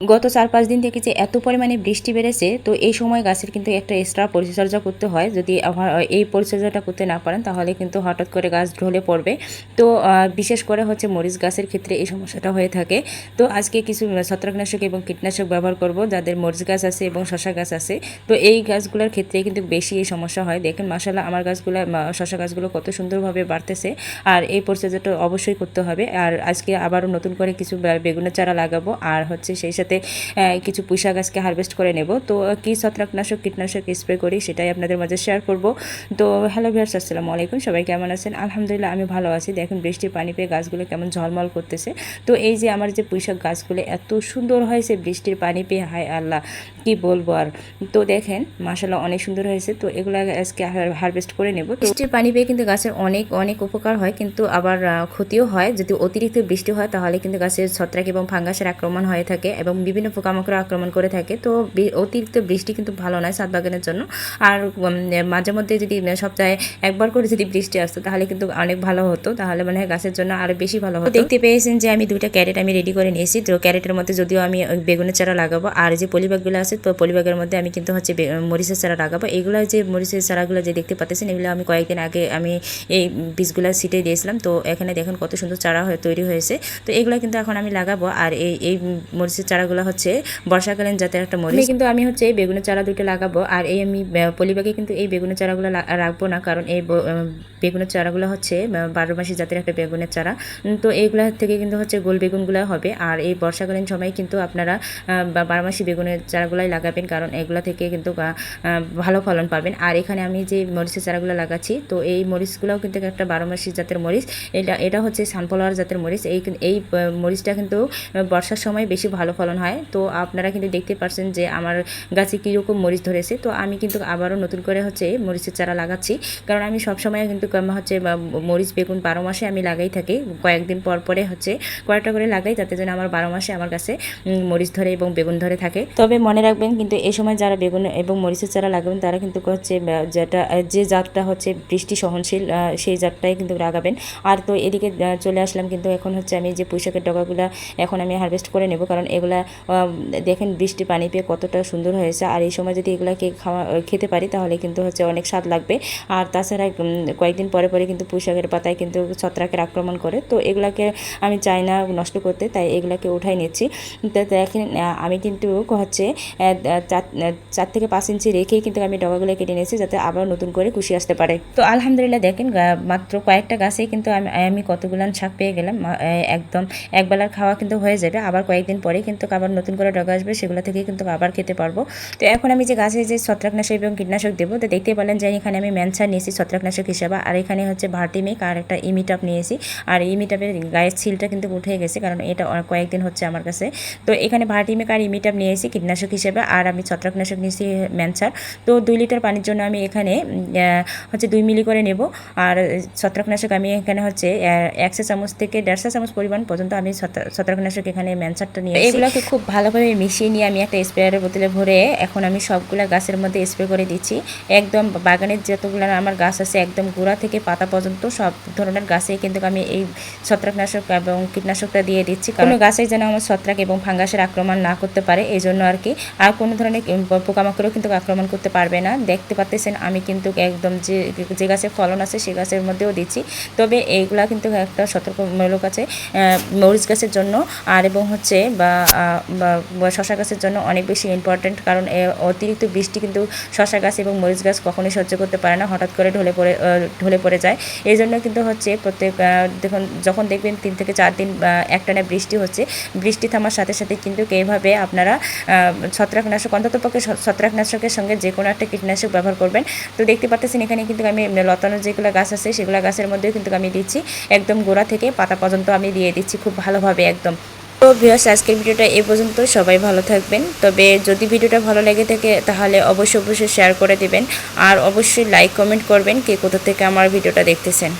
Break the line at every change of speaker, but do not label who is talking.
গত চার পাঁচ দিন থেকে যে এত পরিমাণে বৃষ্টি বেড়েছে, তো এই সময় গাছের কিন্তু একটা এক্সট্রা পরিচর্যা করতে হয়। যদি এই পরিচর্যাটা করতে না পারেন, তাহলে কিন্তু হঠাৎ করে গাছ ঢলে পড়বে। তো বিশেষ করে হচ্ছে মরিচ গাছের ক্ষেত্রে এই সমস্যাটা হয়ে থাকে। তো আজকে কিছু ছত্রাকনাশক এবং কীটনাশক ব্যবহার করব, যাদের মরিচ গাছ আছে এবং শশা গাছ আছে। তো এই গাছগুলোর ক্ষেত্রে কিন্তু বেশি এই সমস্যা হয়। দেখেন মাসাল্লাহ আমার গাছগুলো শশা গাছগুলো কত সুন্দরভাবে বাড়তেছে। আর এই পরিচর্যাটা অবশ্যই করতে হবে। আর আজকে আবারও নতুন করে কিছু বেগুনের চারা লাগাবো। আর হচ্ছে সেই সাথে আহ, কিছু পুঁইশাক গাছকে হারভেস্ট করে নেব। তো কী ছত্রাকনাশক কীটনাশক স্প্রে করি সেটাই আপনাদের মাঝে শেয়ার করব। তো হ্যালো ভিয়ার্স আসসালামু আলাইকুম। সবাই কেমন আছেন? আলহামদুলিল্লাহ আমি ভালো আছি। দেখুন বৃষ্টির পানি পেয়ে গাছগুলো কেমন ঝলমল করতেছে। তো এই যে আমার যে পুঁইশাক গাছগুলো এত সুন্দর হয়েছে বৃষ্টির পানি পেয়ে। হায় আল্লাহ কি বলব আর। তো দেখেন মাসাল্লাহ অনেক সুন্দর হয়েছে। তো এগুলো আজকে হারভেস্ট করে নেব। বৃষ্টির পানি পেয়ে কিন্তু গাছের অনেক অনেক উপকার হয়। কিন্তু আবার ক্ষতিও হয়। যদি অতিরিক্ত বৃষ্টি হয় তাহলে কিন্তু গাছের ছত্রাক এবং ফাঙ্গাসের আক্রমণ হয়ে থাকে এবং বিভিন্ন পোকামাকড় আক্রমণ করে থাকে, তো অতিরিক্ত বৃষ্টি কিন্তু ভালো নয় ছাদ বাগানের জন্য। আর মাঝে মধ্যে যদি সপ্তাহে একবার করে যদি বৃষ্টি আসতো, তাহলে কিন্তু অনেক ভালো হতো। তাহলে মানে গাছের জন্য আরও বেশি ভালো হতো। দেখতে পেয়েছেন যে আমি দুইটা ক্যারেট আমি রেডি করে নিয়েছি। তো ক্যারেটের মধ্যে যদিও আমি বেগুনের চারা লাগাবো, আর যে পলিব্যাগগুলো আছে, তো পলিব্যাগের মধ্যে আমি কিন্তু হচ্ছে মরিচের চারা লাগাবো। এগুলো যে মরিচের চারাগুলো যে দেখতে পাচ্ছেন, এগুলো আমি কয়েকদিন আগে আমি এই বীজগুলো সিটে দিয়েছিলাম। তো এখানে দেখেন কত সুন্দর চারা তৈরি হয়েছে। তো এগুলো কিন্তু এখন আমি লাগাবো, আর এই এই মরিচের চারাগুলো হচ্ছে বর্ষাকালীন জাতের একটা মরিচ। কিন্তু, আমি হচ্ছে এই বেগুনের চারা দুটো লাগাবো, আর এই আমি পলিব্যাগে কিন্তু এই বেগুনের চারাগুলো রাখব না, কারণ এই বেগুনের চারাগুলো হচ্ছে বারো মাসি জাতের একটা বেগুনের চারা। তো এইগুলা থেকে কিন্তু হচ্ছে গোল বেগুনগুলো হবে, আর এই বর্ষাকালীন সময় কিন্তু আপনারা বারো মাসি বেগুনের চারাগুলাই লাগাবেন, কারণ এগুলা থেকে কিন্তু ভালো ফলন পাবেন। আর এখানে আমি যে মরিচের চারাগুলো লাগাচ্ছি, তো এই মরিচগুলোও কিন্তু একটা বারো মাসি জাতের মরিচ, এটা এটা হচ্ছে সানফ্লাওয়ার জাতের মরিচ, এই এই মরিচটা কিন্তু বর্ষার সময় বেশি ভালো ফলন হয়। তো আপনারা কিন্তু দেখতে পারছেন যে আমার গাছে কীরকম মরিচ ধরেছে। তো আমি কিন্তু আবারও নতুন করে হচ্ছে মরিচের চারা লাগাচ্ছি। কারণ আমি সবসময় কিন্তু হচ্ছে মরিচ, বেগুন বারো মাসে আমি লাগাই থাকি। কয়েকদিন পর পরে হচ্ছে কয়েকটা করে লাগাই যাতে যেন আমার বারো মাসে আমার কাছে মরিচ ধরে এবং বেগুন ধরে থাকে। তবে মনে রাখবেন কিন্তু এই সময় যারা বেগুন এবং মরিচের চারা লাগাবেন, তারা কিন্তু হচ্ছে যেটা, যে জাতটা হচ্ছে বৃষ্টি সহনশীল সেই জাতটাই কিন্তু লাগাবেন। আর তো এদিকে চলে আসলাম কিন্তু এখন হচ্ছে আমি যে পুঁইশাকের ডগাগুলো এখন আমি হারভেস্ট করে নেব। কারণ এগুলা দেখেন বৃষ্টি পানি পেয়ে কতটা সুন্দর হয়েছে। আর এই সময় যদি এগুলাকে খাওয়া খেতে পারি, তাহলে কিন্তু হচ্ছে অনেক স্বাদ লাগবে। আর তাছাড়া কয়েকদিন পরে পরে কিন্তু পুঁইশাকের পাতায় কিন্তু ছত্রাকের আক্রমণ করে। তো এগুলাকে আমি চাই না নষ্ট করতে, তাই এগুলাকে উঠাই নিচ্ছি। তো দেখেন আমি কিন্তু হচ্ছে চার চার থেকে পাঁচ ইঞ্চি রেখেই কিন্তু আমি ডগাগুলো কেটে নিয়েছি, যাতে আবার নতুন করে কুশি আসতে পারে। তো আলহামদুলিল্লাহ, দেখেন মাত্র কয়েকটা গাছেই কিন্তু আমি আমি কতগুলান শাক পেয়ে গেলাম। একদম একবেলার খাওয়া কিন্তু হয়ে যাবে। আবার কয়েকদিন পরে কিন্তু আবার নতুন করে ডগা আসবে, সেগুলো থেকে কিন্তু আবার খেতে পারব। তো এখন আমি যে গাছে যে ছত্রাকনাশক এবং কীটনাশক দেবো, তো দেখতে পেলেন যে এখানে আমি ম্যানসার নিয়েছি ছত্রাকনাশক হিসাবে, আর এখানে হচ্ছে ভার্টিমিক আর একটা ইমিটাপ নিয়েছি। আর ইমিটাপের গায়ের ছিলটা কিন্তু উঠে গেছে, কারণ এটা কয়েকদিন হচ্ছে আমার কাছে। তো এখানে ভার্টিমিক আর ইমিটাপ নিয়েছি কীটনাশক হিসেবে, আর আমি ছত্রাকনাশক নিয়েছি ম্যানসার। তো দুই লিটার পানির জন্য আমি এখানে হচ্ছে দুই মিলি করে নেব। আর ছত্রাকনাশক আমি এখানে হচ্ছে একশো চামচ থেকে দেড়শো চামচ পরিমাণ পর্যন্ত আমি ছত্রা- ছত্রাকনাশক এখানে ম্যানসারটা নিয়ে এগুলোকে খুব ভালোভাবে মিশিয়ে নিয়ে আমি একটা স্প্রেয়ারের বোতলে ভরে এখন আমি সবগুলা গাছের মধ্যে স্প্রে করে দিচ্ছি। একদম বাগানের যতগুলো আমার গাছ আছে একদম গোড়া থেকে পাতা পর্যন্ত সব ধরনের গাছে কিন্তু আমি এই ছত্রাকনাশক এবং কীটনাশকটা দিয়ে দিচ্ছি। কোনো গাছে যেন আমার ছত্রাক এবং ফাঙ্গাসের আক্রমণ না করতে পারে এই জন্য আর কি। আর কোনো ধরনের পোকামাকড়ও কিন্তু আক্রমণ করতে পারবে না। দেখতে পাচ্ছেন আমি কিন্তু একদম যে যে গাছের ফলন আছে সে গাছের মধ্যেও দিচ্ছি। তবে এইগুলা কিন্তু একটা সতর্কমূলক আছে মরিচ গাছের জন্য। আর এবং হচ্ছে বা শশা গাছের জন্য অনেক বেশি ইম্পর্ট্যান্ট কারণ অতিরিক্ত বৃষ্টি কিন্তু শশা গাছ এবং মরিচ গাছ কখনোই সহ্য করতে পারে না, হঠাৎ করে ঢলে পড়ে ঢলে পড়ে যায়। এই জন্য কিন্তু হচ্ছে প্রত্যেক দেখুন যখন দেখবেন তিন থেকে চার দিন একটানা বৃষ্টি হচ্ছে, বৃষ্টি থামার সাথে সাথে কিন্তু এইভাবে আপনারা ছত্রাকনাশক, অন্ততপক্ষে ছত্রাকনাশকের সঙ্গে যে কোনো একটা কীটনাশক ব্যবহার করবেন। তো দেখতে পাচ্ছেন এখানে কিন্তু আমি লতানো যেগুলো গাছ আছে, সেগুলো গাছের মধ্যেও কিন্তু আমি দিচ্ছি, একদম গোড়া থেকে পাতা পর্যন্ত আমি দিয়ে দিচ্ছি খুব ভালোভাবে একদম। তো ভিউয়ার্স আজকের ভিডিওটা এ পর্যন্ত। সবাই ভালো থাকবেন। তবে যদি ভিডিওটা ভালো লেগে থাকে, তাহলে অবশ্যই অবশ্যই শেয়ার করে দিবেন। আর অবশ্যই লাইক কমেন্ট করবেন কে কোথা থেকে আমার ভিডিওটা দেখতেছেন।